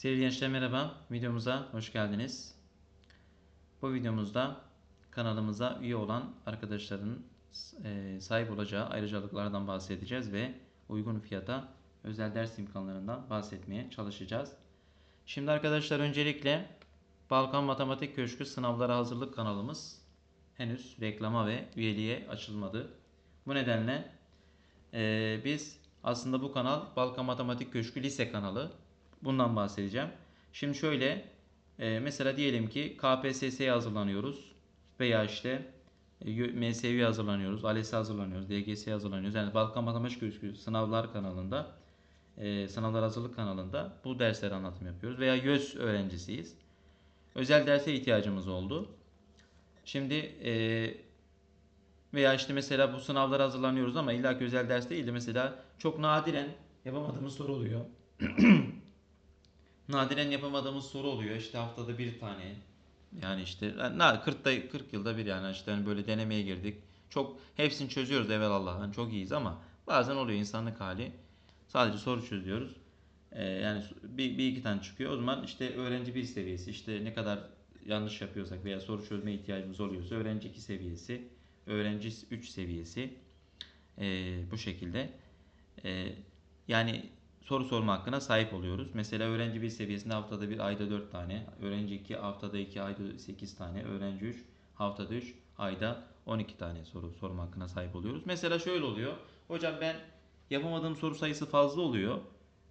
Sevgili gençler merhaba, videomuza hoş geldiniz. Bu videomuzda kanalımıza üye olan arkadaşların e, sahip olacağı ayrıcalıklardan bahsedeceğiz ve uygun fiyata özel ders imkanlarından bahsetmeye çalışacağız. Şimdi arkadaşlar öncelikle Balkan Matematik Köşkü sınavlara hazırlık kanalımız henüz reklama ve üyeliğe açılmadı. Bu nedenle e, biz aslında bu kanal Balkan Matematik Köşkü lise kanalı. Bundan bahsedeceğim. Şimdi şöyle e, mesela diyelim ki KPSS'ye hazırlanıyoruz veya işte e, MSV'ye hazırlanıyoruz, ALES'e hazırlanıyoruz, DGS'ye hazırlanıyoruz. Yani Balkan Matematik Köşkü sınavlar kanalında, e, sınavlar hazırlık kanalında bu dersleri anlatım yapıyoruz. Veya YÖS öğrencisiyiz. Özel derse ihtiyacımız oldu. Şimdi veya işte mesela bu sınavlara hazırlanıyoruz ama illa ki özel ders değil de mesela çok nadiren yapamadığımız soru oluyor. Nadiren yapamadığımız soru oluyor. İşte haftada bir tane. Yani işte na 40 da 40 yılda bir yani işte hani böyle denemeye girdik. Çok hepsini çözüyoruz evvelallah. Yani çok iyiyiz ama bazen oluyor insanlık hali. Sadece soru çözüyoruz. Ee, yani bir, bir iki tane çıkıyor. O zaman işte öğrenci bir seviyesi işte ne kadar yanlış yapıyorsak veya soru çözme ihtiyacımız oluyorsa öğrenci 2 seviyesi, öğrenci 3 seviyesi ee, bu şekilde. Ee, yani soru sorma hakkına sahip oluyoruz. Mesela öğrenci 1 seviyesinde haftada 1 ayda 4 tane, öğrenci 2 haftada 2 ayda 8 tane, öğrenci 3 haftada 3 ayda 12 tane soru sorma hakkına sahip oluyoruz. Mesela şöyle oluyor. Hocam ben yapamadığım soru sayısı fazla oluyor.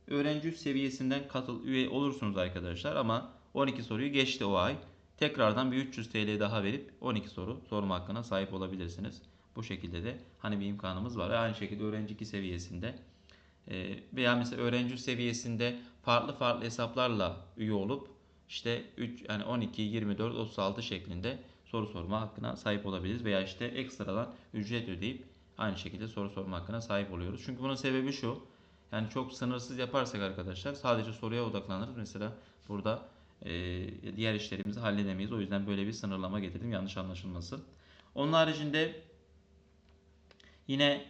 Öğrenci 3 seviyesinden katıl üye olursunuz arkadaşlar ama 12 soruyu geçti o ay. Tekrardan bir 300 TL daha verip 12 soru sorma hakkına sahip olabilirsiniz. Bu şekilde de hani bir imkanımız var. Aynı şekilde öğrenci 2 seviyesinde veya mesela öğrenci seviyesinde farklı farklı hesaplarla üye olup işte 3 yani 12, 24, 36 şeklinde soru sorma hakkına sahip olabiliriz veya işte ekstradan ücret ödeyip aynı şekilde soru sorma hakkına sahip oluyoruz. Çünkü bunun sebebi şu. Yani çok sınırsız yaparsak arkadaşlar sadece soruya odaklanırız. Mesela burada e, diğer işlerimizi halledemeyiz. O yüzden böyle bir sınırlama getirdim yanlış anlaşılmasın. Onun haricinde yine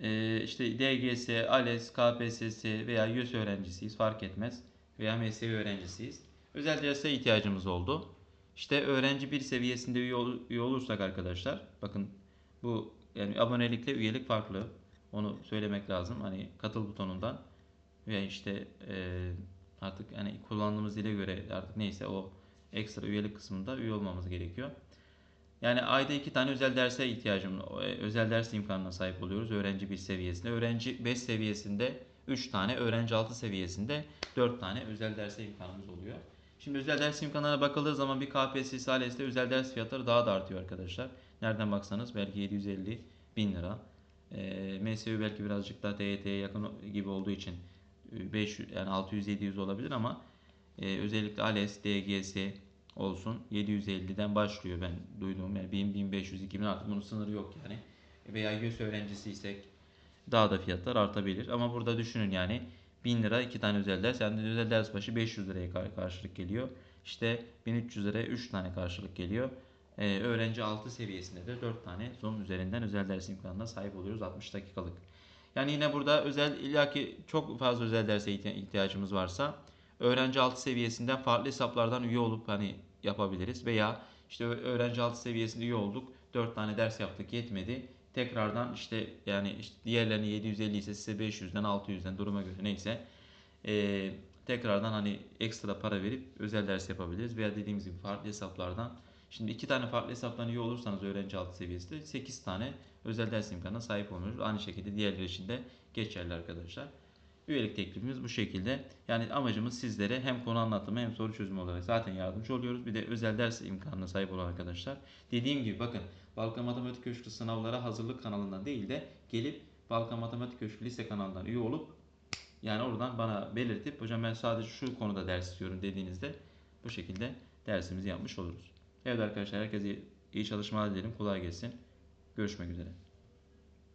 e, işte DGS, ALES, KPSS veya YÖS öğrencisiyiz fark etmez. Veya MSV öğrencisiyiz. Özel derse ihtiyacımız oldu. İşte öğrenci bir seviyesinde üye olursak arkadaşlar bakın bu yani abonelikle üyelik farklı. Onu söylemek lazım. Hani katıl butonundan veya işte e, artık hani kullandığımız dile göre artık neyse o ekstra üyelik kısmında üye olmamız gerekiyor. Yani ayda iki tane özel derse ihtiyacım, özel ders imkanına sahip oluyoruz öğrenci bir seviyesinde. Öğrenci 5 seviyesinde 3 tane, öğrenci 6 seviyesinde 4 tane özel derse imkanımız oluyor. Şimdi özel ders imkanlarına bakıldığı zaman bir KPSS ALES'te özel ders fiyatları daha da artıyor arkadaşlar. Nereden baksanız belki 750 bin lira. E, MSU belki birazcık daha TYT'ye yakın gibi olduğu için 500 yani 600-700 olabilir ama e, özellikle ALES, DGS, olsun. 750'den başlıyor. Ben duyduğum yani 1000 1500 2000 artık bunun sınırı yok yani. Veya YÖS öğrencisiysek daha da fiyatlar artabilir. Ama burada düşünün yani 1000 lira iki tane özel ders. Yani özel ders başı 500 liraya karşılık geliyor. İşte 1300 liraya 3 tane karşılık geliyor. Ee, öğrenci 6 seviyesinde de 4 tane Zoom üzerinden özel ders imkanına sahip oluyoruz 60 dakikalık. Yani yine burada özel illaki çok fazla özel derse ihtiyacımız varsa öğrenci altı seviyesinden farklı hesaplardan üye olup hani yapabiliriz veya işte öğrenci altı seviyesinde üye olduk 4 tane ders yaptık yetmedi tekrardan işte yani işte diğerlerini 750 ise size 500'den 600'den duruma göre neyse ee, tekrardan hani ekstra para verip özel ders yapabiliriz veya dediğimiz gibi farklı hesaplardan Şimdi iki tane farklı hesaptan üye olursanız öğrenci altı seviyesinde 8 tane özel ders imkanına sahip olmuyoruz. Aynı şekilde diğerleri için de geçerli arkadaşlar. Üyelik teklifimiz bu şekilde. Yani amacımız sizlere hem konu anlatımı hem soru çözümü olarak zaten yardımcı oluyoruz. Bir de özel ders imkanına sahip olan arkadaşlar. Dediğim gibi bakın Balkan Matematik Köşkü sınavlara hazırlık kanalından değil de gelip Balkan Matematik Köşkü lise kanalından üye olup yani oradan bana belirtip hocam ben sadece şu konuda ders istiyorum dediğinizde bu şekilde dersimizi yapmış oluruz. Evet arkadaşlar herkese iyi çalışmalar dilerim. Kolay gelsin. Görüşmek üzere.